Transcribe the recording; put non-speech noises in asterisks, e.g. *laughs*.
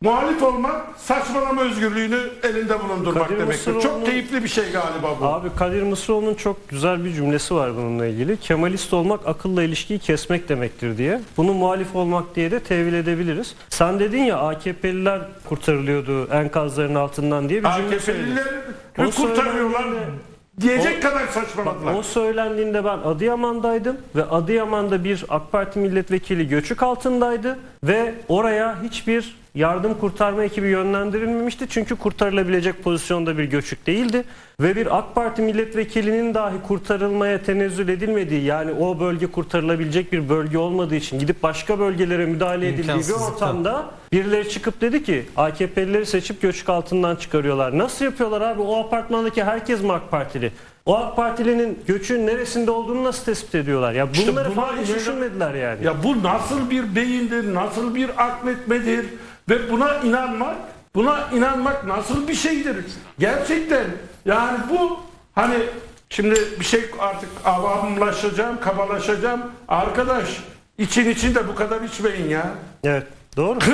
Muhalif olmak saçmalama özgürlüğünü elinde bulundurmak Kadir demektir. Çok keyifli bir şey galiba bu. Abi Kadir Mısıroğlu'nun çok güzel bir cümlesi var bununla ilgili. Kemalist olmak akılla ilişkiyi kesmek demektir diye. Bunu muhalif olmak diye de tevil edebiliriz. Sen dedin ya AKP'liler kurtarılıyordu enkazların altından diye bir cümle söyledin. AKP'liler kurtarıyorlar diyecek O- kadar Bak, saçmaladılar. o söylendiğinde ben Adıyaman'daydım ve Adıyaman'da bir AK Parti milletvekili göçük altındaydı ve oraya hiçbir yardım kurtarma ekibi yönlendirilmemişti. Çünkü kurtarılabilecek pozisyonda bir göçük değildi ve bir AK Parti milletvekilinin dahi kurtarılmaya tenezzül edilmediği yani o bölge kurtarılabilecek bir bölge olmadığı için gidip başka bölgelere müdahale edildiği bir ortamda birileri çıkıp dedi ki AKP'lileri seçip göçük altından çıkarıyorlar. Nasıl yapıyorlar abi? O apartmandaki herkes mi AK Partili? O AK Partilinin göçün neresinde olduğunu nasıl tespit ediyorlar? Ya İşte bunları buna falan hiç düşünmediler yani. Ya bu nasıl bir beyindir, nasıl bir akletmedir ve buna inanmak, buna inanmak nasıl bir şeydir? Gerçekten yani bu hani şimdi bir şey artık avamlaşacağım, kabalaşacağım. Arkadaş için için de bu kadar içmeyin ya. Evet. Doğru. *laughs*